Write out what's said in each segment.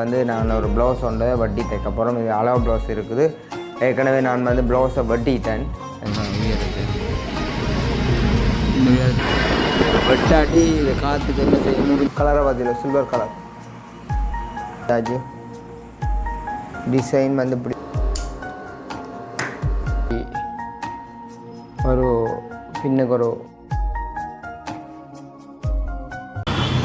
வந்து நான் ஒரு ப்ளவுஸ் ஒன்று வட்டி தைக்க போகிறோம் இது அளவு ப்ளவுஸ் இருக்குது. ஏற்கனவே நான் வந்து ப்ளவுஸை வட்டிட்டேன். வெட்டாட்டி இதை காற்றுக்கு என்ன செய்யணும்? கலரை பார்த்தில சில்வர் கலர் ராஜு டிசைன் வந்து இப்படி. ஒரு பின்னுக்கு ஒரு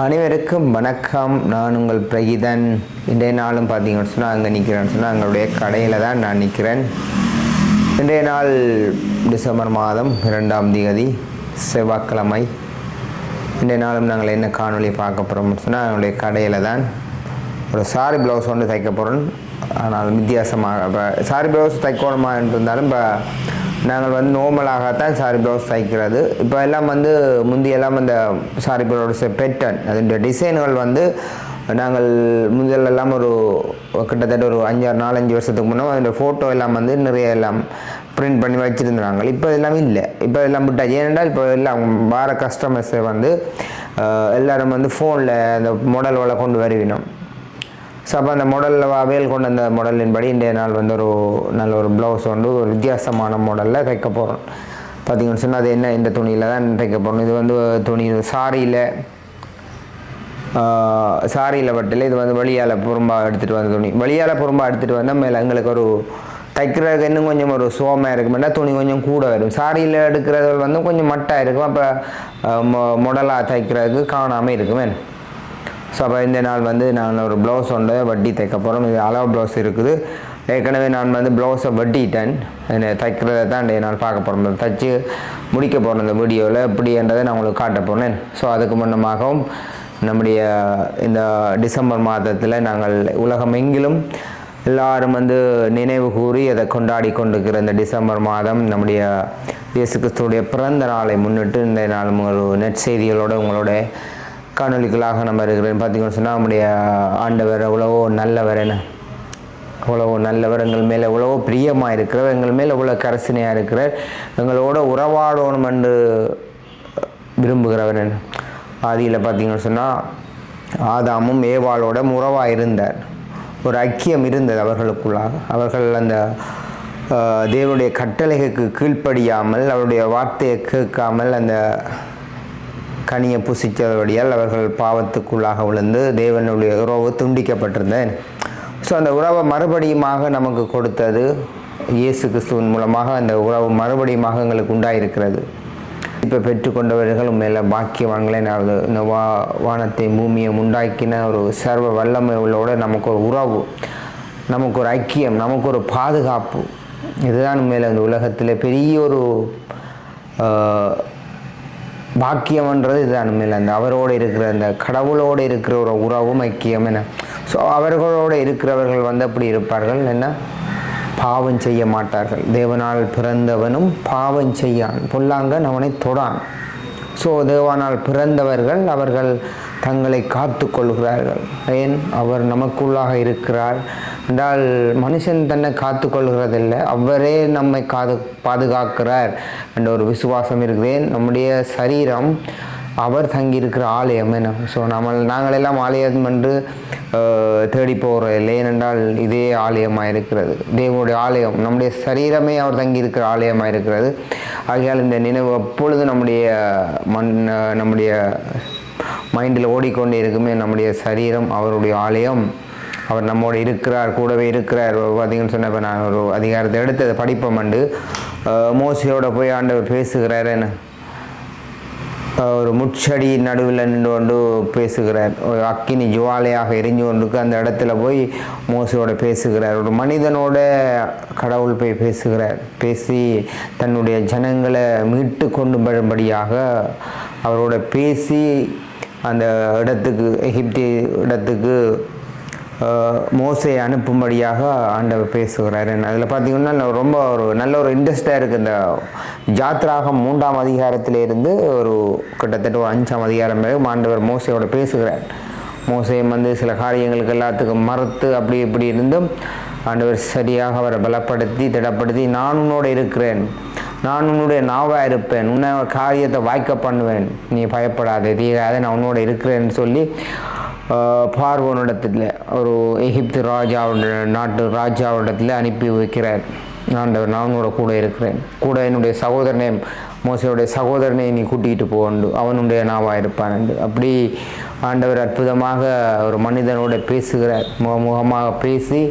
அனைவருக்கும் வணக்கம். நான் உங்கள் பிரகிதன். இன்றைய நாளும் பார்த்தீங்கன்னு சொன்னால் அங்கே நிற்கிறேன்னு சொன்னால் எங்களுடைய கடையில் தான் நான் நிற்கிறேன். இன்றைய நாள் டிசம்பர் மாதம் இரண்டாம் தேதி செவ்வாய்க்கிழமை. இன்றைய நாளும் நாங்கள் என்ன காணொலி பார்க்க போகிறோம்னு சொன்னால் எங்களுடைய கடையில் தான் ஒரு சாரி ப்ளவுஸ் ஒன்று தைக்க போகிறோம் ஆனால் வித்தியாசமாக இப்போ சாரி ப்ளவுஸ் தைக்கணுமா இருந்தாலும் இப்போ நாங்கள் வந்து நார்மலாகத்தான் சாரி ப்ளவுஸ் தைக்கிறது. இப்போ எல்லாம் வந்து முந்தியெல்லாம் அந்த சாரி ப்ளவுஸ் பேட்டர்ன் அதனுடைய டிசைன்கள் வந்து நாங்கள் முதல்ல எல்லாம் ஒரு கிட்டத்தட்ட ஒரு அஞ்சாறு நாலஞ்சு வருஷத்துக்கு முன்னே அதோட ஃபோட்டோ எல்லாம் வந்து நிறைய எல்லாம் பிரிண்ட் பண்ணி வச்சுருந்தாங்க. இப்போ எல்லாமே இல்லை. இப்போ எல்லாம் விட்டாச்சு. ஏனென்றால் இப்போ எல்லாம் வார கஸ்டமர்ஸை வந்து எல்லோரும் வந்து ஃபோனில் அந்த மாடல்களை கொண்டு வருவினோம். ஸோ அப்போ அந்த மாடலில் அவையல் கொண்ட அந்த மாடலின்படி இன்றைய நாள் வந்து ஒரு நல்ல ஒரு ப்ளவுஸ் வந்து ஒரு வித்தியாசமான மாடலில் தைக்க போகிறோம் பார்த்தீங்கன்னு சொன்னால் அது என்ன இந்த துணியில் தான் தைக்க போகிறோம் இது வந்து துணி சாரியில் சாரியில் பட்டில் இது வந்து வழியால் புறம்பா எடுத்துகிட்டு வந்த துணி. வழியால் புறம்பா எடுத்துகிட்டு வந்தால் மேலே எங்களுக்கு ஒரு தைக்கிறதுக்கு இன்னும் கொஞ்சம் ஒரு சோமாக இருக்குமெண்டா துணி கொஞ்சம் கூட வரும். சாரியில் எடுக்கிறது வந்து கொஞ்சம் மட்டாக இருக்கும். அப்போ மொடலாக தைக்கிறதுக்கு காணாமல் இருக்குமே ஸோ அப்போ இந்த நாள் வந்து நான் ஒரு ப்ளவுஸ் ஒன்று வட்டி தைக்க போகிறோம் இது அளவு ப்ளவுஸ் இருக்குது. ஏற்கனவே நான் வந்து ப்ளவுஸை வட்டிட்டேன். என்னை தைக்கிறத தான் இன்றைய நாள் பார்க்க போகிறோம் தைச்சு முடிக்க போகிறோம் இந்த வீடியோவில். எப்படின்றதை நான் உங்களுக்கு காட்ட போனேன் ஸோ அதுக்கு முன்னமாகவும் நம்முடைய இந்த டிசம்பர் மாதத்தில் நாங்கள் உலகம் எங்கிலும் எல்லாரும் வந்து நினைவு கூறி அதை கொண்டாடி கொண்டிருக்கிற இந்த டிசம்பர் மாதம் நம்முடைய இயேசு கிறிஸ்துடைய பிறந்த நாளை முன்னிட்டு இந்த நாள் ஒரு நெற்செய்திகளோடு உங்களோட காணொலிகளாக நம்ம இருக்கிறேன் பார்த்தீங்கன்னு சொன்னால் நம்முடைய ஆண்டவர் எவ்வளவோ நல்லவர் என்ன எவ்வளவோ நல்லவர் எங்கள் மேலே எவ்வளவோ பிரியமாக இருக்கிறவர் எங்கள் மேலே எவ்வளோ கரசனையாக இருக்கிறார் எங்களோட உறவாடணும் என்று விரும்புகிறவர் என்ன ஆதியில் பார்த்தீங்கன்னு சொன்னால் ஆதாமும் ஏவாளோட உறவாக இருந்தார். ஒரு ஐக்கியம் இருந்தது அவர்களுக்குள்ளாக. அவர்கள் அந்த தேவனுடைய கட்டளைகளுக்கு கீழ்ப்படியாமல் அவருடைய வார்த்தையை கேட்காமல் அந்த கனியை புசித்தபடியால் அவர்கள் பாவத்துக்குள்ளாக விழுந்து தேவனுடைய உறவு துண்டிக்கப்பட்டிருந்தேன் ஸோ அந்த உறவை மறுபடியுமாக நமக்கு கொடுத்தது இயேசு கிறிஸ்துவின் மூலமாக அந்த உறவு மறுபடியுமாக எங்களுக்கு உண்டாயிருக்கிறது. இப்போ பெற்றுக்கொண்டவர்கள் மேலே பாக்கியவான்களே நான் இந்த வா வானத்தை பூமியை உண்டாக்கின ஒரு சர்வ வல்லமை உள்ளோட நமக்கு ஒரு உறவு நமக்கு ஒரு ஐக்கியம் நமக்கு ஒரு பாதுகாப்பு. இதுதான் மேலே அந்த உலகத்தில் பெரிய ஒரு பாக்கியம்ன்றது இதுதான் உண்மையில் அந்த அவரோடு இருக்கிற அந்த கடவுளோடு இருக்கிற ஒரு உறவும் ஐக்கியம் என்ன? ஸோ அவர்களோடு இருக்கிறவர்கள் வந்து அப்படி இருப்பார்கள். என்ன? பாவம் செய்ய மாட்டார்கள். தேவனால் பிறந்தவனும் பாவம் செய்யான். பொல்லாங்கன் அவனை தொடான். ஸோ தேவனால் பிறந்தவர்கள் அவர்கள் தங்களை காத்து கொள்கிறார்கள் ஏன்? அவர் நமக்குள்ளாக இருக்கிறார். என்றால் மனுஷன் தன்னை காத்து கொள்கிறதில்லை அவரே நம்மை காது பாதுகாக்கிறார் என்ற ஒரு விசுவாசம் இருக்கிறேன். நம்முடைய சரீரம் அவர் தங்கியிருக்கிற ஆலயம் என்ன? ஸோ நம்ம நாங்களெல்லாம் ஆலயம் என்று தேடி தேடி இல்லை ஏனென்றால் இதே ஆலயமாக இருக்கிறது தேவனுடைய ஆலயம் நம்முடைய சரீரமே அவர் தங்கியிருக்கிற ஆலயமாக இருக்கிறது ஆகையால் இந்த நினைவு எப்பொழுது நம்முடைய மண் நம்முடைய மைண்டில் ஓடிக்கொண்டே இருக்குமே. நம்முடைய சரீரம் அவருடைய ஆலயம். அவர் நம்மோடு இருக்கிறார் கூடவே இருக்கிறார். பார்த்தீங்கன்னு சொன்ன இப்போ நான் ஒரு அதிகாரத்தை எடுத்து அதை படிப்போம் அண்டு போய் ஆண்டவர் பேசுகிறார் ஒரு முச்சடி நடுவில் நின்று கொண்டு பேசுகிறார். ஒரு அக்கினி ஜுவாலையாக எரிஞ்சு கொண்டிருக்கு. அந்த இடத்துல போய் மோசையோட பேசுகிறார். ஒரு மனிதனோட கடவுள் போய் பேசுகிறார். பேசி தன்னுடைய ஜனங்களை மீட்டு கொண்டு வரும்படியாக அவரோட பேசி அந்த இடத்துக்கு எகிப்தி இடத்துக்கு மோசையை அனுப்பும்படியாக ஆண்டவர் பேசுகிறார். அதில் பார்த்தீங்கன்னா நான் ரொம்ப ஒரு நல்ல ஒரு இன்ட்ரெஸ்டாக இருக்குது இந்த ஜாத்ராகம் மூன்றாம் அதிகாரத்திலேருந்து ஒரு கிட்டத்தட்ட ஒரு அஞ்சாம் அதிகாரம் வரை ஆண்டவர் மோசையோட பேசுகிறார். மோசையும் வந்து சில காரியங்களுக்கு எல்லாத்துக்கும் மறுத்து அப்படி இப்படி இருந்தும் ஆண்டவர் சரியாக அவரை பலப்படுத்தி திடப்படுத்தி நான் உன்னோட இருக்கிறேன். நான் உன்னுடைய நாவாக இருப்பேன். உன்னை காரியத்தை வாய்க்க பண்ணுவேன். நீ பயப்படாத தீராத நான் உன்னோட இருக்கிறேன்னு சொல்லி பார்வோனிடத்தில் ஒரு எகிப்து ராஜாவோட நாட்டு ராஜாவிடத்தில் அனுப்பி வைக்கிறார். ஆண்டவர் நான் கூட இருக்கிறேன். கூட என்னுடைய சகோதரனை மோசையுடைய சகோதரனை நீ கூட்டிகிட்டு போகண்டு அவனுடைய நாவாக இருப்பான் என்று அப்படி ஆண்டவர் அற்புதமாக ஒரு மனிதனோட பேசுகிறார். முகமுகமாக பேசி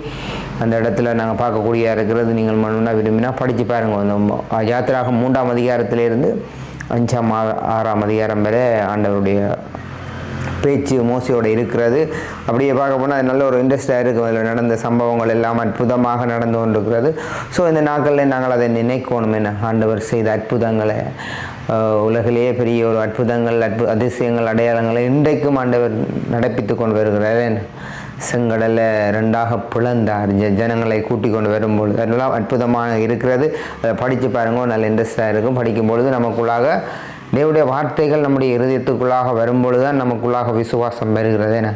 அந்த இடத்துல நாங்கள் பார்க்கக்கூடிய இருக்கிறது நீங்கள் மனுனா விரும்பினா படித்து பாருங்கள் அந்த யாத்திராக மூன்றாம் அதிகாரத்திலிருந்து அஞ்சாம் ஆறாம் அதிகாரம் வரை ஆண்டவருடைய பேச்சு மோசையோட இருக்கிறது. அப்படியே பார்க்க போனால் அது நல்ல ஒரு இன்ட்ரெஸ்டாக இருக்கும். அதில் நடந்த சம்பவங்கள் எல்லாம் அற்புதமாக நடந்து கொண்டிருக்கிறது. ஸோ இந்த நாட்களில் நாங்கள் அதை நினைக்கணும் என்ன ஆண்டவர் செய்த அற்புதங்களை. உலகிலேயே பெரிய ஒரு அற்புதங்கள் அற்பு அதிசயங்கள் அடையாளங்களை இன்றைக்கும் ஆண்டவர் நடப்பித்து கொண்டு வருகிறார் செங்கடலை ரெண்டாக பிளந்தார். ஜ- ஜனங்களை கூட்டி கொண்டு வரும்பொழுது அதெல்லாம் அற்புதமாக இருக்கிறது. அதை படித்து பாருங்கள் நல்ல இன்ட்ரெஸ்டாக இருக்கும். படிக்கும் பொழுது நமக்குள்ளாக தேவடைய வார்த்தைகள் நம்முடைய இருதயத்துக்குள்ளாக வரும்பொழுது தான் நமக்குள்ளாக விசுவாசம் வருகிறது என்ன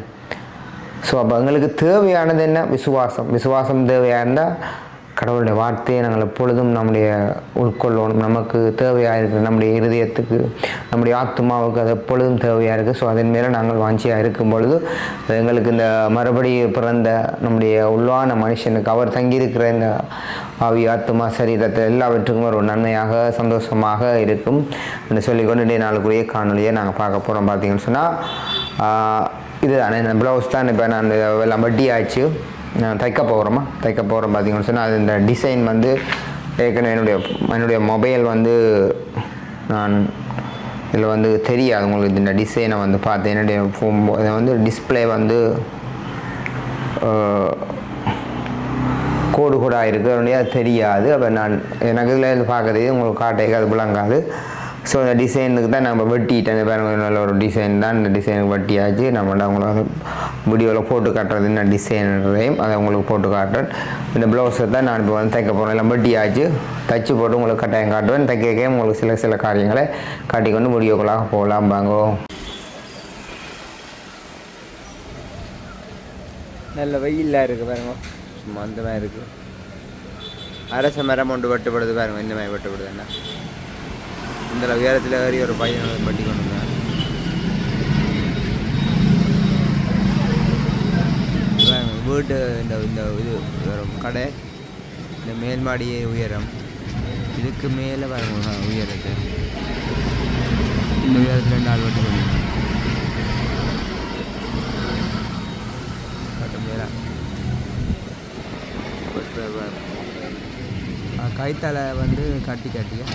ஸோ அப்போ எங்களுக்கு தேவையானது என்ன? விசுவாசம். விசுவாசம் தேவையாக இருந்தால் கடவுளுடைய வார்த்தையை நாங்கள் எப்பொழுதும் நம்முடைய உட்கொள்ளணும் நமக்கு தேவையாக இருக்குது நம்முடைய இருதயத்துக்கு நம்முடைய ஆத்மாவுக்கு அது எப்பொழுதும் தேவையாக இருக்குது ஸோ அதன் மேலே நாங்கள் வாஞ்சியாக இருக்கும் பொழுது எங்களுக்கு இந்த மறுபடி பிறந்த நம்முடைய உள்ளான மனுஷனுக்கு அவர் தங்கியிருக்கிற இந்த ஆவி ஆத்மா சரீரத்தில் எல்லாவற்றுக்கும் ஒரு நன்மையாக சந்தோஷமாக இருக்கும் என்று சொல்லிக்கொண்டு இன்றைய நாளுக்குரிய காணொலியை நாங்கள் பார்க்க போகிறோம் பார்த்தீங்கன்னு சொன்னால் இதுதானே இந்த ப்ளவுஸ் தான் இப்போ நான் எல்லாம் வட்டி ஆச்சு. நான் தைக்க போகிறோமா தைக்க போகிறோம் பார்த்தீங்கன்னு சொன்னால் அது இந்த டிசைன் வந்து ஏற்கனவே என்னுடைய என்னுடைய மொபைல் வந்து நான் இதில் வந்து தெரியாது. உங்களுக்கு இந்த டிசைனை வந்து பார்த்தேன். என்னுடைய ஃபோன் இதை வந்து டிஸ்ப்ளே வந்து கோடு கோடாக இருக்குது அதனுடைய அது தெரியாது. அப்போ நான் எனக்கு இதில் இருந்து பார்க்குறது உங்களுக்கு காட்டைக்கு அது விளங்காது. ஸோ இந்த டிசைனுக்கு தான் நம்ம வெட்டிட்டேன். இந்த நல்ல ஒரு டிசைன் தான். இந்த டிசைனுக்கு வெட்டியாச்சு. நம்ம அவங்களோட வீடியோவில் போட்டு காட்டுறது இந்த டிசைனையும் அதை உங்களுக்கு போட்டு காட்டுறேன். இந்த ப்ளவுஸை தான் நான் இப்போ வந்து தைக்க போகிறேன் எல்லாம் வெட்டியாச்சு. தச்சு போட்டு உங்களுக்கு கட்டாயம் காட்டுவேன். தைக்க உங்களுக்கு சில சில காரியங்களை காட்டிக்கொண்டு வீடியோக்குள்ளாக போகலாம். பாங்கோ நல்ல வெயிலாக இருக்குது பாருங்க. சும்மா அந்த மாதிரி இருக்குது அரச மரம் ஒன்று வெட்டுப்படுது பாருங்க இந்த மாதிரி வெட்டுப்படுது என்ன? இந்த உயரத்தில் ஏறி ஒரு பையன் பட்டி கொண்டு வந்தாங்க வீட்டு இந்த இந்த இது வரும் கடை இந்த மேல்மாடியே உயரம். இதுக்கு மேலே பாருங்க உயரத்து இந்த உயரத்தில் ரெண்டு ஆள் வெட்டி கொண்டு மேலே. கைத்தலை வந்து கட்டி கட்டியா?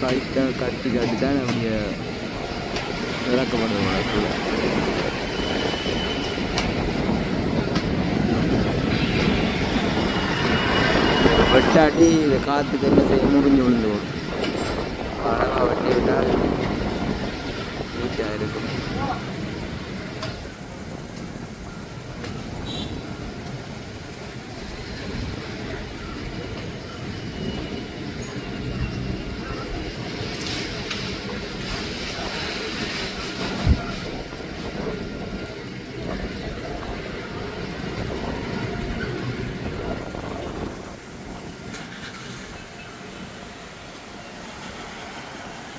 கைத்தை கட்டி கட்டி தான் அவங்க விளக்கப்படுது வழக்கு. வெட்டாட்டி இதை காற்றுக்கு என்ன செய்ய முடிஞ்சு விழுந்துவோம் அழகாக வெட்டி விட்டால் நீட்டாக இருக்கும்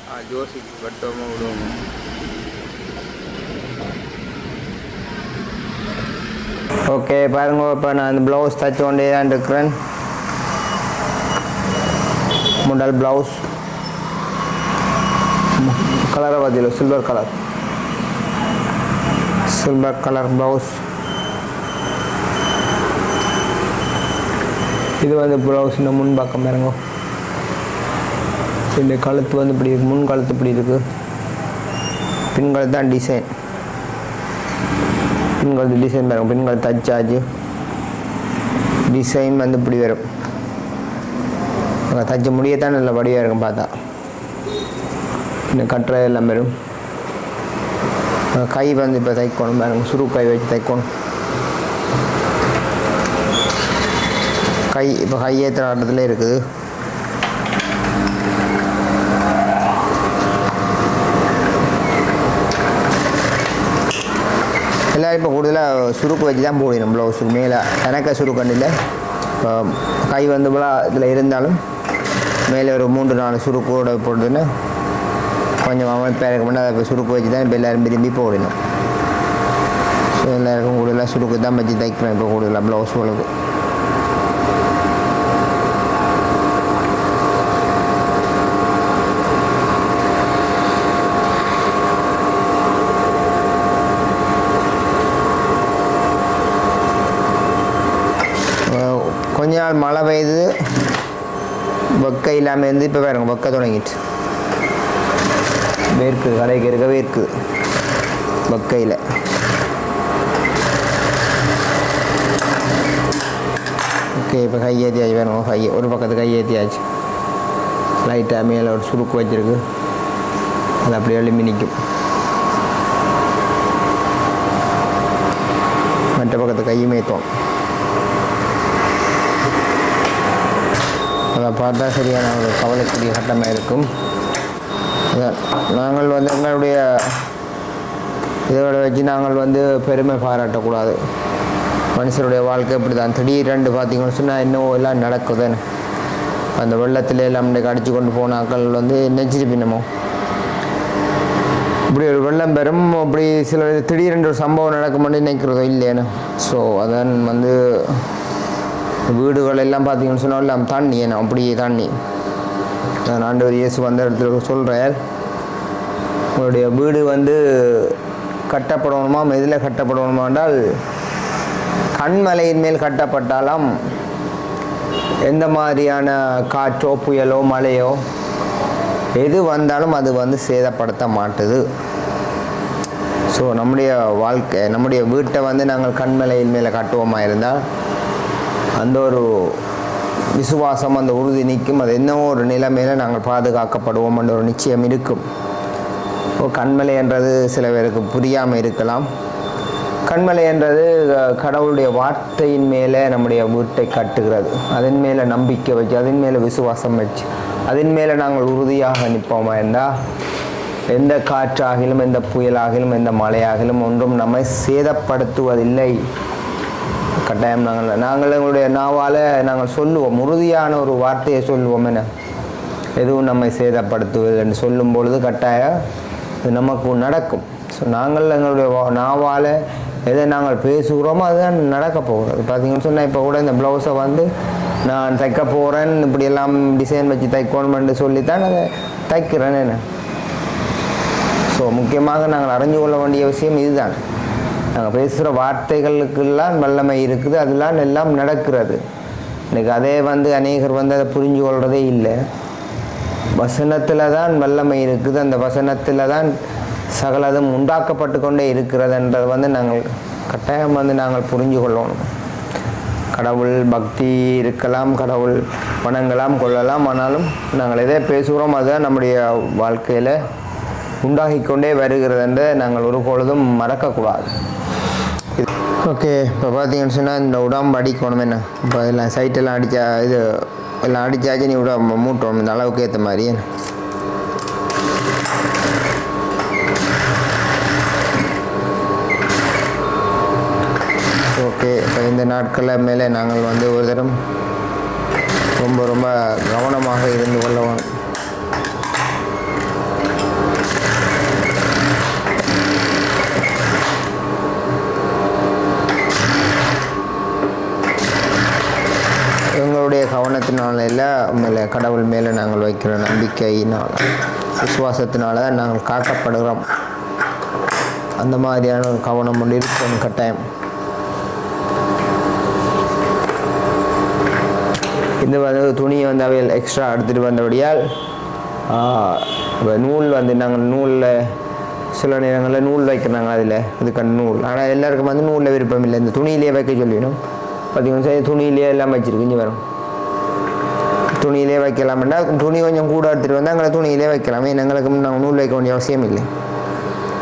ஆ ஜோசி வெட்டோமோ விடுவோமோ ஓகே பாருங்க இப்போ நான் அந்த ப்ளவுஸ் தைச்சு கொண்டே தான் இருக்கிறேன். முதல் ப்ளவுஸ் கலரை பார்த்தில silver colour silver colour blouse இது வந்து ப்ளவுஸ் இந்த முன் பக்கம் பாருங்க. இந்த கழுத்து வந்து இப்படி முன் கழுத்து இப்படி இருக்கு. பின் கழுத்து தான் டிசைன் பின் கழுத்து டிசைன் பாருங்க பின் கழுத்து தச்சாச்சு டிசைன் வந்து இப்படி வரும். அங்கே தச்ச முடியத்தான் நல்ல வடிவாக இருக்கும் பார்த்தா. இன்னும் கட்டுறது எல்லாம் வரும் கை வந்து இப்போ தைக்கணும் பாருங்க. சுரு கை வச்சு தைக்கணும். கை இப்போ கை ஏற்றுற ஆட்டத்தில் இருக்குது. எல்லாம் இப்போ கூடுதலாக சுருக்கு வச்சு தான் போடணும் ப்ளவுஸுக்கு மேலே எனக்கு சுருக்கண்டு இல்லை இப்போ கை வந்து இதில் இருந்தாலும் மேலே ஒரு மூன்று நாலு சுருக்கோட போடுதுன்னு கொஞ்சம் அமைப்பாக இருக்க மாட்டேன் அதை சுருக்கு வச்சு தான் இப்போ எல்லோரும் விரும்பி போடணும் ஸோ எல்லாருக்கும் கூடுதலாக சுருக்கு தான் வச்சு தைக்கிறோம் இப்போ கூடுதலாக ப்ளவுஸ் உங்களுக்கு நாள் மழை பெய்யுது பொக்கை இல்லாமல் இருந்து இப்போ பாருங்க வெக்க தொடங்கிட்டு. வேர்க்கு கடைக்கு இருக்க வேர்க்கு வெக்கையில். ஓகே இப்போ கையேற்றியாச்சு வேணும் கை ஒரு பக்கத்து கையேற்றியாச்சு லைட்டாக மேலே ஒரு சுருக்கு வச்சிருக்கு. அது அப்படியே எழும்பி நிற்கும் மற்ற பக்கத்து கையும் ஏற்றுவோம் அதை பார்த்தா சரியான ஒரு கவலைக்குரிய கட்டமாக இருக்கும். நாங்கள் வந்து எங்களுடைய இதோட வச்சு நாங்கள் வந்து பெருமை பாராட்டக்கூடாது. மனுஷருடைய வாழ்க்கை இப்படி தான் திடீரெண்டு பார்த்தீங்கன்னு சொன்னால் இன்னும் எல்லாம் நடக்குதுன்னு அந்த வெள்ளத்தில் எல்லாம் இன்றைக்கு அடித்து கொண்டு போனாக்கள் வந்து நெஞ்சிருப்பினமோ இப்படி ஒரு வெள்ளம் பெறும் அப்படி சில திடீரென்று ஒரு சம்பவம் நடக்கும்னு நினைக்கிறதோ இல்லையானு ஸோ அதான் வந்து வீடுகள் எல்லாம் பார்த்தீங்கன்னு சொன்னால் எல்லாம் தண்ணி. என்ன அப்படியே தண்ணி. நான் ஆண்டவர் இயேசு வந்த இடத்துல சொல்கிறார் உங்களுடைய வீடு வந்து கட்டப்படணுமா? எதில் கட்டப்படணுமா? என்றால் கண்மலையின் மேல் கட்டப்பட்டாலும் எந்த மாதிரியான காற்றோ புயலோ மழையோ எது வந்தாலும் அது வந்து சேதப்படுத்த மாட்டுது. ஸோ நம்முடைய வாழ்க்கை நம்முடைய வீட்டை வந்து நாங்கள் கண்மலையின் மேலே கட்டுவோமா இருந்தால் அந்த ஒரு விசுவாசம் அந்த உறுதி நிற்கும். அது என்னவோ ஒரு நிலைமையில் நாங்கள் பாதுகாக்கப்படுவோம் என்ற ஒரு நிச்சயம் இருக்கும். இப்போ கண்மலை என்றது சில பேருக்கு புரியாமல் இருக்கலாம். கண்மலை என்றது கடவுளுடைய வார்த்தையின் மேலே நம்முடைய வீட்டை கட்டுகிறது. அதன் மேலே நம்பிக்கை வச்சு அதன் மேலே விசுவாசம் வச்சு அதன் மேலே நாங்கள் உறுதியாக நிற்போமா இருந்தால் எந்த காற்றாகிலும் எந்த புயலாகிலும் எந்த மழையாகிலும் ஒன்றும் நம்மை சேதப்படுத்துவதில்லை. கட்டாயம் நாங்கள் நாங்கள் எங்களுடைய நாவால் நாங்கள் சொல்லுவோம் உறுதியான ஒரு வார்த்தையை சொல்லுவோம் என்ன? எதுவும் நம்மை சேதப்படுத்துவது என்று சொல்லும் பொழுது கட்டாயம் இது நமக்கு நடக்கும். ஸோ நாங்கள் எங்களுடைய நாவால் எதை நாங்கள் பேசுகிறோமோ அதுதான் நடக்க போகிறது. பார்த்தீங்கன்னு சொன்னால் இப்போ கூட இந்த ப்ளவுஸை வந்து நான் தைக்க போகிறேன் இப்படியெல்லாம் டிசைன் வச்சு தைக்கணுமென்று சொல்லித்தான் அதை தைக்கிறேன் என்ன? ஸோ முக்கியமாக நாங்கள் அறிஞ்சு கொள்ள வேண்டிய விஷயம் இதுதான். நாங்கள் பேசுகிற வார்த்தைகளுக்கெல்லாம் வல்லமை இருக்குது. அதெல்லாம் எல்லாம் நடக்கிறது. இன்றைக்கி அதே வந்து அநேகர் வந்து அதை புரிஞ்சு கொள்கிறதே இல்லை. வசனத்தில் தான் வல்லமை இருக்குது. அந்த வசனத்தில் தான் சகலதும் உண்டாக்கப்பட்டு கொண்டே இருக்கிறதுன்றது வந்து நாங்கள் கட்டாயம் வந்து நாங்கள் புரிஞ்சு கொள்ளணும். கடவுள் பக்தி இருக்கலாம் கடவுள் வணங்கலாம் கொள்ளலாம். ஆனாலும் நாங்கள் எதை பேசுகிறோம் அதுதான் நம்முடைய வாழ்க்கையில் உண்டாகிக்கொண்டே வருகிறதென்று நாங்கள் ஒரு பொழுதும் மறக்கக்கூடாது ஓகே இப்போ பார்த்தீங்கன்னு சொன்னால் இந்த உடம்பு அடிக்கணும் என்ன இப்போ எல்லாம் சைட்டெல்லாம் அடித்தா இது எல்லாம் அடித்தாச்சு நீ உடம்பு மூட்டணும் இந்த அளவுக்கு ஏற்ற மாதிரி. என்ன ஓகே இப்போ இந்த நாட்களில் மேலே நாங்கள் வந்து ஒரு தரம் ரொம்ப ரொம்ப கவனமாக இருந்து கொள்ள விசுவாசத்தினால மேலே கடவுள் மேலே நாங்கள் வைக்கிற நம்பிக்கையினால் விசுவாசத்தினால தான் நாங்கள் காக்கப்படுகிறோம். அந்த மாதிரியான ஒரு கவனம் ஒன்று இருக்கும் கட்டாயம். இந்த வந்து துணியை வந்து அவையில் எக்ஸ்ட்ரா எடுத்துகிட்டு வந்தபடியால் நூல் வந்து நாங்கள் நூலில் சில நேரங்களில் நூல் வைக்கிறாங்க அதில் இதுக்கான நூல். ஆனால் எல்லாருக்கும் வந்து நூலில் விருப்பம் இல்லை. இந்த துணியிலேயே வைக்க சொல்லிடணும். பார்த்தீங்கன்னா சரி துணியிலேயே எல்லாம் வச்சிருக்கு இங்கே வரும் துணியிலே வைக்கலாம்னா துணி கொஞ்சம் கூட எடுத்துகிட்டு வந்தால் எங்களை துணியிலே வைக்கலாம். ஏன்? எங்களுக்கு நாங்கள் நூல் வைக்க வேண்டிய அவசியம் இல்லை.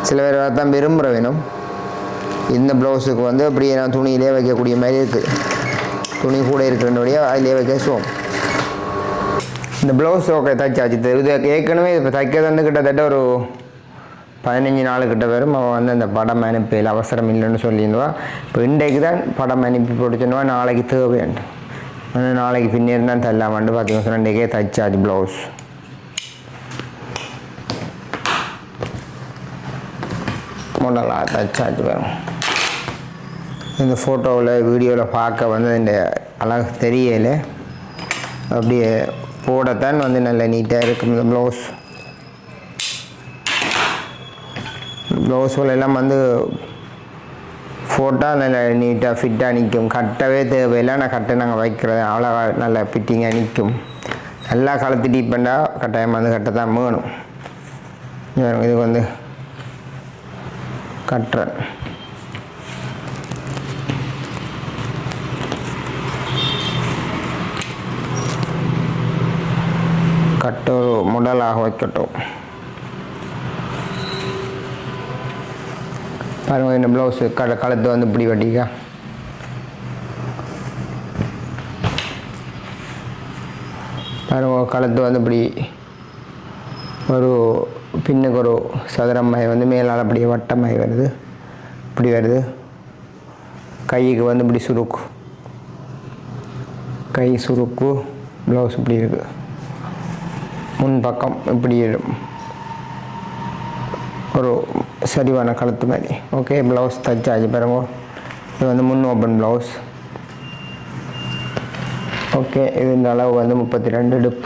சில பேர் தான் விரும்புகிற வேணும். இந்த ப்ளவுஸுக்கு வந்து அப்படியே நான் துணியிலே வைக்கக்கூடிய மாதிரி இருக்குது துணி கூட இருக்கிறபடியே அதிலே வைக்க சுவோம் இந்த ப்ளவுஸ் ஓகே தைச்சாச்சு இது இது ஏற்கனவே இப்போ தைக்கிறது கிட்டத்தட்ட ஒரு பதினஞ்சு நாள் கிட்ட வரும். அவன் வந்து அந்த படம் அனுப்பியில் அவசரம் இல்லைன்னு சொல்லியிருந்தான் இப்போ இன்றைக்கு தான் படம் அனுப்பி போட்டுச்சுன்னுவா நாளைக்கு தேவையாண்டு. ஆனால் நாளைக்கு பின்னேறு தான் தரலாமான்னு பார்த்தீங்கன்னா ரெண்டுக்கே தைச்சாச்சு ப்ளவுஸ் முதலாக தைச்சாச்சு வரும் இந்த ஃபோட்டோவில் வீடியோவில் பார்க்க வந்து இந்த அழகு தெரியலை அப்படியே போடத்தான் வந்து நல்ல நீட்டாக இருக்கும் இந்த ப்ளவுஸ் ப்ளவுஸுகள் எல்லாம் வந்து போட்டால் நல்லா நீட்டாக ஃபிட்டாக நிற்கும் கட்டவே தேவையில்லை. நான் கட்டை நாங்கள் வைக்கிறது அவ்வளோவா நல்லா ஃபிட்டிங்காக நிற்கும் நல்லா கழுத்து டீப் பண்ணால் கட்டாயம் வந்து கட்ட தான் வேணும் இது வந்து கட்டுறேன் கட்ட ஒரு முடலாக வைக்கட்டும். பாருங்கள் இந்த ப்ளவுஸு கடை கழுத்து வந்து இப்படி வெட்டிக்கா. பாருங்கள் கழுத்து வந்து இப்படி ஒரு பின்னுக்கு ஒரு சதுரமாய் வந்து மேலால் அப்படியே வட்டமாய் வருது. இப்படி வருது. கைக்கு வந்து இப்படி சுருக்கு. கை சுருக்கு ப்ளவுஸ் இப்படி இருக்குது முன் பக்கம் இப்படி இருக்கும். சரிவான கழுத்து மாதிரி ஓகே ப்ளவுஸ் தச்சாச்சு பாருங்க. இது வந்து முன் ஓப்பன் ப்ளவுஸ் ஓகே இது இந்த அளவு வந்து முப்பத்தி ரெண்டு டிப்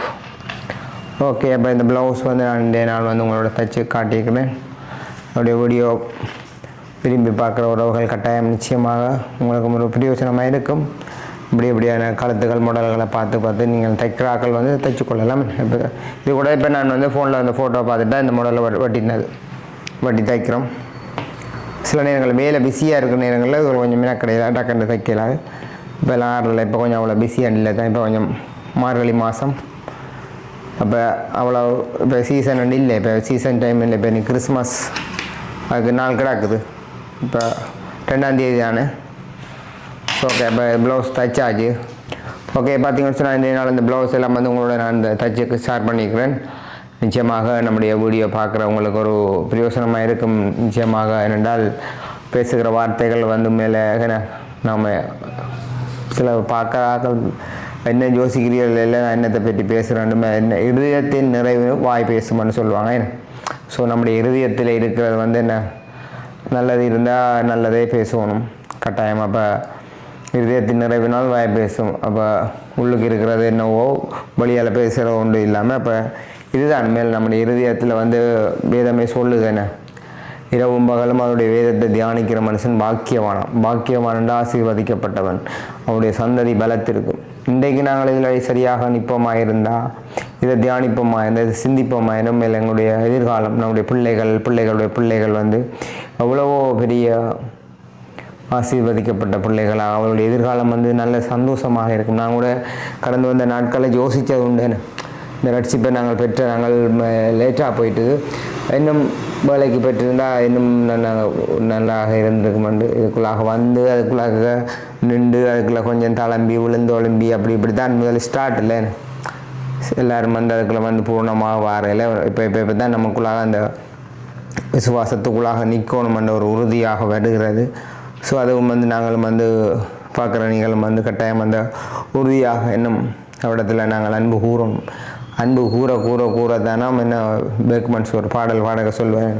ஓகே அப்போ இந்த ப்ளவுஸ் வந்து நான் இந்த நாள் வந்து உங்களோட தச்சு காட்டியிருக்கிறேன். என்னுடைய வீடியோ விரும்பி பார்க்குற உறவுகள் கட்டாயம் நிச்சயமாக உங்களுக்கு ஒரு பிரயோஜனமாக இருக்கும். இப்படி இப்படியான கழுத்துகள் மாடல்களை பார்த்து பார்த்து நீங்கள் தைக்கிறாக்கள் வந்து தைச்சு கொள்ளலாம். இப்போ இது கூட இப்போ நான் வந்து ஃபோனில் அந்த ஃபோட்டோ பார்த்துட்டு தான் இந்த மாடலை வட்டினது. வட்டி தைக்கிறோம். சில நேரங்கள் வேலை பிஸியாக இருக்கிற நேரங்களில் இது கொஞ்சம் மினக்கடையில் டக்குன்னு தைக்கலாம். இப்போ எல்லாம் இப்போ கொஞ்சம் அவ்வளோ பிஸியாக இல்லை தான் இப்போ கொஞ்சம் மார்கழி மாதம் அப்போ அவ்வளோ இப்போ சீசன் ஒன்று இல்லை இப்போ சீசன் டைம் இல்லை இப்போ இன்னைக்கு கிறிஸ்மஸ் அதுக்கு நாள் கிடக்குது. இப்போ ரெண்டாந்தேதி தானே ஸோ ஓகே இப்போ ப்ளவுஸ் தைச்சாச்சு. ஓகே பார்த்தீங்கன்னு சொன்னால் இந்த நாள் இந்த ப்ளவுஸ் எல்லாம் வந்து உங்களோட நான் இந்த தைச்சுக்கு ஷேர் பண்ணிக்கிறேன். நிச்சயமாக நம்முடைய வீடியோ பார்க்குறவங்களுக்கு ஒரு பிரயோசனமாக இருக்கும். நிச்சயமாக ஏனென்றால் பேசுகிற வார்த்தைகள் வந்து மேலே நாம் சில பார்க்க என்ன யோசிக்கிறீர்கள் இல்லை நான் என்னத்தை பற்றி பேசுகிறேன் என்ன இருதயத்தின் நிறைவு வாய் பேசுமான்னு சொல்லுவாங்க என்ன. ஸோ நம்முடைய இருதயத்தில் இருக்கிறது வந்து என்ன? நல்லது இருந்தால் நல்லதே பேசணும் கட்டாயம் அப்போ இருதயத்தின் நிறைவினால் வாய் பேசும். அப்போ உள்ளுக்கு இருக்கிறது என்னவோ வழியால் பேசுகிற ஒன்று இல்லாமல் அப்போ இதுதான் மேல் நம்முடைய இருதயத்தில் வந்து வேதமே சொல்லுது இரவும் பகலும் அவருடைய வேதத்தை தியானிக்கிற மனுஷன் பாக்கியவானான் பாக்கியவானன் ஆசீர்வதிக்கப்பட்டவன். அவருடைய சந்ததி பலத்திருக்கும் இன்றைக்கு நாங்கள் இதில் சரியாக நிற்போமா இருந்தால் இதை தியானிப்போமா இருந்தால் இதை சிந்திப்போமா இருந்தால் மேல் எங்களுடைய எதிர்காலம் நம்முடைய பிள்ளைகள் பிள்ளைகளுடைய பிள்ளைகள் வந்து எவ்வளவோ பெரிய ஆசீர்வதிக்கப்பட்ட பிள்ளைகளாக அவருடைய எதிர்காலம் வந்து நல்ல சந்தோஷமாக இருக்கும். நான் கூட கடந்து வந்த நாட்களை யோசித்தது உண்டு இந்த ரட்சிப்பை நாங்கள் பெற்ற நாங்கள் லேட்டாக போயிட்டு இன்னும் வேலைக்கு பெற்றிருந்தால் இன்னும் நல்லா நல்லாக இருந்திருக்குமெண்டு இதுக்குள்ளாக வந்து அதுக்குள்ளாக நின்று அதுக்குள்ளே கொஞ்சம் தளம்பி விழுந்து ஒழும்பி அப்படி இப்படி தான் முதல்ல ஸ்டார்ட் இல்லை எல்லாரும் வந்து அதுக்குள்ளே வந்து பூர்ணமாக வாரையில் இப்போ இப்போ இப்போ தான் நமக்குள்ளாக அந்த விசுவாசத்துக்குள்ளாக நிற்கணுமென்ற ஒரு உறுதியாக வருகிறது. ஸோ அதுவும் வந்து நாங்களும் வந்து பார்க்குற நீங்களும் வந்து கட்டாயம் அந்த உறுதியாக இன்னும் அவடத்தில் நாங்கள் அன்பு கூறணும். அன்பு கூற கூற கூற தானே என்ன பேக்மன்ஸ் ஒரு பாடல் பாடக சொல்வேன்.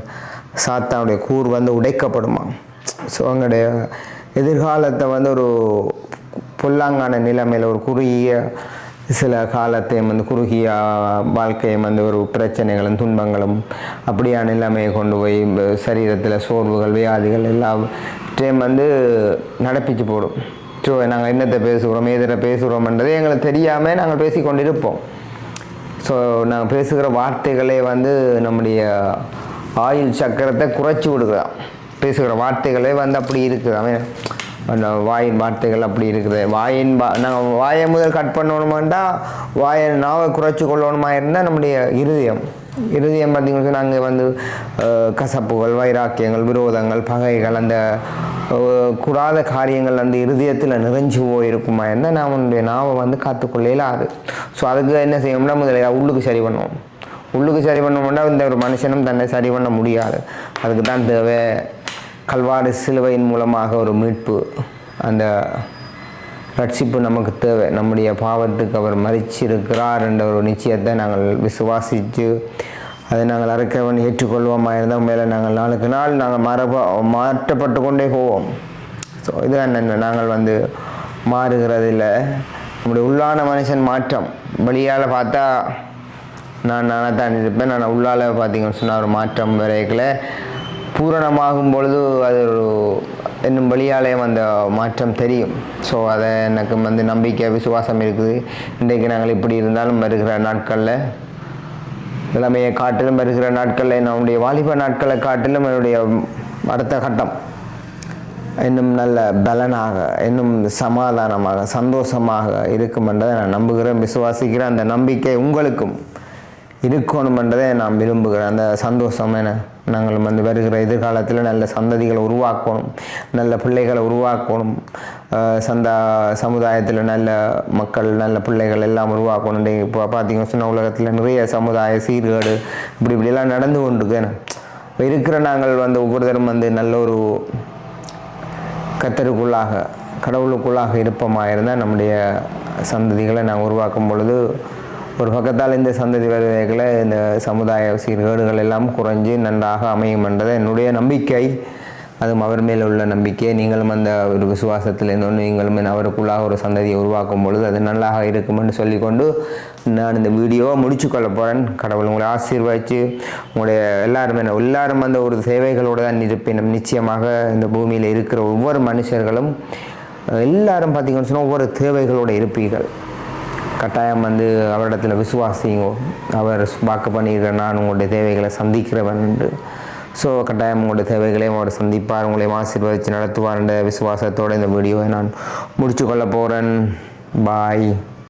சாத்தாவுடைய கூர் வந்து உடைக்கப்படுமா ஸோ அவங்களுடைய எதிர்காலத்தை வந்து ஒரு பொல்லாங்கான நிலைமையில் ஒரு குறுகிய சில காலத்தையும் வந்து குறுகிய வாழ்க்கையும் வந்து ஒரு பிரச்சனைகளும் துன்பங்களும் அப்படியான நிலைமையை கொண்டு போய் சரீரத்தில் சோர்வுகள் வியாதிகள் எல்லாத்தையும் வந்து நடப்பிச்சு போடும். ஸோ நாங்கள் என்னத்தை பேசுகிறோம் எதில் பேசுகிறோம்ன்றது எங்களுக்கு தெரியாமல் நாங்கள் பேசி கொண்டிருப்போம் ஸோ நாங்கள் பேசுகிற வார்த்தைகளே வந்து நம்முடைய ஆயுள் சக்கரத்தை குறைச்சி விடுகிறோம் பேசுகிற வார்த்தைகளே வந்து அப்படி இருக்குது. அவன் அந்த வாயின் வார்த்தைகள் அப்படி இருக்குது. வாயின் வா நாங்கள் வாயை முதல் கட் பண்ணணுமாண்டா வாயை நாவை குறைச்சி கொள்ளணுமா இருந்தால் நம்முடைய இருதயம். இருதயம் பார்த்தீங்கன்னா நாங்கள் வந்து கசப்புகள் வைராக்கியங்கள் விரோதங்கள் பகைகள் அந்த கூடாத காரியங்கள் அந்த இருதயத்தில் நிறைஞ்சு போயிருக்குமா? இருந்தால் நான் உன்னுடைய நாவை வந்து காத்துக்கொள்ளே ஆறு ஸோ அதுக்கு என்ன செய்யணும்னா முதல்ல உள்ளுக்கு சரி பண்ணுவோம். உள்ளுக்கு சரி பண்ணோம்னா இந்த ஒரு மனுஷனும் தன்னை சரி பண்ண முடியாது. அதுக்கு தான் தேவை கல்வாடு சிலுவையின் மூலமாக ஒரு மீட்பு. அந்த ரட்சிப்பு நமக்கு தேவை. நம்முடைய பாவத்துக்கு அவர் மறிச்சிருக்கிறார் என்ற ஒரு நிச்சயத்தை நாங்கள் விசுவாசித்து அதை நாங்கள் அறுக்கவன் ஏற்றுக்கொள்வோமா இருந்தால் மேலே நாங்கள் நாளுக்கு நாள் நாங்கள் மரப மாற்றப்பட்டு கொண்டே போவோம். ஸோ இதுதான் நாங்கள் வந்து மாறுகிறதில்ல. நம்முடைய உள்ளான மனுஷன் மாற்றம். வெளியால் பார்த்தா நான் நானாக தான் இருப்பேன். நான் உள்ளால் பார்த்தீங்கன்னு சொன்னால் ஒரு மாற்றம் வரைக்கல பூரணமாகும் பொழுது அது ஒரு என்னும் வழியாலேயும் அந்த மாற்றம் தெரியும். ஸோ அதை எனக்கு வந்து நம்பிக்கை விசுவாசம் இருக்குது. இன்றைக்கு நாங்கள் இப்படி இருந்தாலும் வருகிற நாட்களில் இளமையை காட்டிலும் வருகிற நாட்களில் நம்முடைய வாலிப நாட்களை காட்டிலும் என்னுடைய அடுத்த கட்டம். இன்னும் நல்ல பலனாக இன்னும் சமாதானமாக சந்தோஷமாக இருக்கும் என்றதை நான் நம்புகிறேன் விசுவாசிக்கிறேன். அந்த நம்பிக்கை உங்களுக்கும் இருக்கணும் என்றதை நான் விரும்புகிறேன். அந்த சந்தோஷம் என நாங்கள் வந்து வருகிற எதிர்காலத்தில் நல்ல சந்ததிகளை உருவாக்கணும் நல்ல பிள்ளைகளை உருவாக்கணும். சந்தா சமுதாயத்தில் நல்ல மக்கள் நல்ல பிள்ளைகள் எல்லாம் உருவாக்கணும். இப்போ பார்த்தீங்கன்னா சொன்ன உலகத்தில் நிறைய சமுதாய சீர்கேடு இப்படி இப்படிலாம் நடந்து கொண்டிருக்கு இப்போ இருக்கிற நாங்கள் வந்து ஒவ்வொருத்தரும் வந்து நல்ல ஒரு கத்தருக்குள்ளாக கடவுளுக்குள்ளாக இருப்பமாக இருந்தால் நம்முடைய சந்ததிகளை நான் உருவாக்கும் பொழுது ஒரு பக்கத்தால் இந்த சந்ததி வருவதைகளை இந்த சமுதாய சீர்கேடுகள் எல்லாம் குறைஞ்சு நன்றாக அமையும் என்றது என்னுடைய நம்பிக்கை. அதுவும் அவர் மேல் உள்ள நம்பிக்கை. நீங்களும் அந்த ஒரு விசுவாசத்தில் இருந்தோன்னு நீங்களும் அவருக்குள்ளாக ஒரு சந்ததியை உருவாக்கும் பொழுது அது நல்லாக இருக்கும்னு சொல்லிக்கொண்டு நான் இந்த வீடியோவை முடிச்சுக்கொள்ள போகிறேன் கடவுள் உங்களை ஆசீர்வதிச்சு உங்களுடைய எல்லாருமே எல்லாரும் அந்த ஒரு சேவைகளோடு தான் இருப்பினும் நிச்சயமாக இந்த பூமியில் இருக்கிற ஒவ்வொரு மனுஷர்களும் எல்லாரும் பார்த்தீங்கன்னு சொன்னால் ஒவ்வொரு தேவைகளோடு இருப்பீர்கள். கட்டாயம் வந்து அவரிடத்தில் விசுவாசிங்கோ அவர் வாக்கு பண்ணியிருக்கிற நான் உங்களுடைய தேவைகளை சந்திக்கிறவன் என்று. ஸோ கட்டாயம் உங்களுடைய தேவைகளையும் அவர் சந்திப்பார் உங்களையும் ஆசீர்வதித்து நடத்துவார் என்ற விசுவாசத்தோடு இந்த வீடியோவை நான் முடிச்சு கொள்ள போகிறேன் பாய்